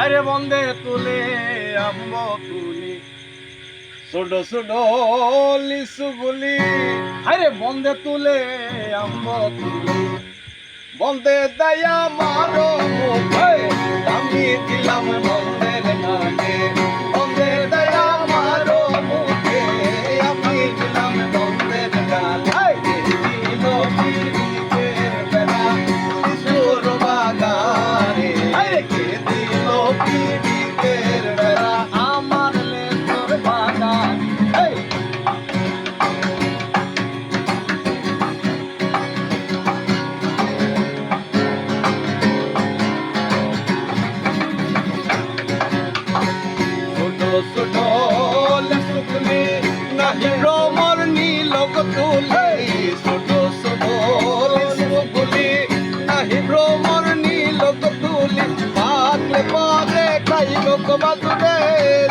আরে বন্দে তুলে আম্ব তুলি। ছোট ছোট লিসুগুলি আরে বন্দে তুলে আম্ব তুলি। বন্দে দয়া মারো ছোট লেসুগুলি নাহি রমর নীলক তুলি ছোট ছোট লেসুগুলি নাহি ভ্রমর নীলক তুলি পাকলে পরে খাইল বাজুরে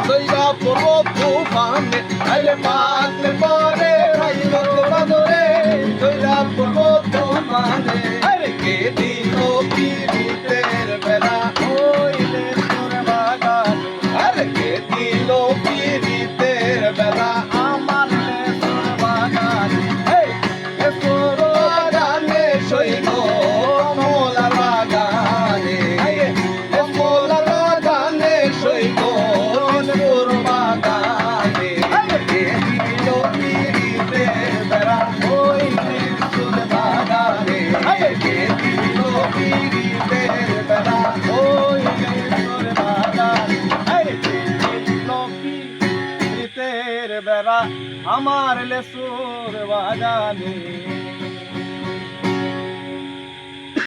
জইয়া পড়ব তুফানে। আইলে পাকলে পরে খাইল পিরিতের বেলা আমার লেসুর বাগানে।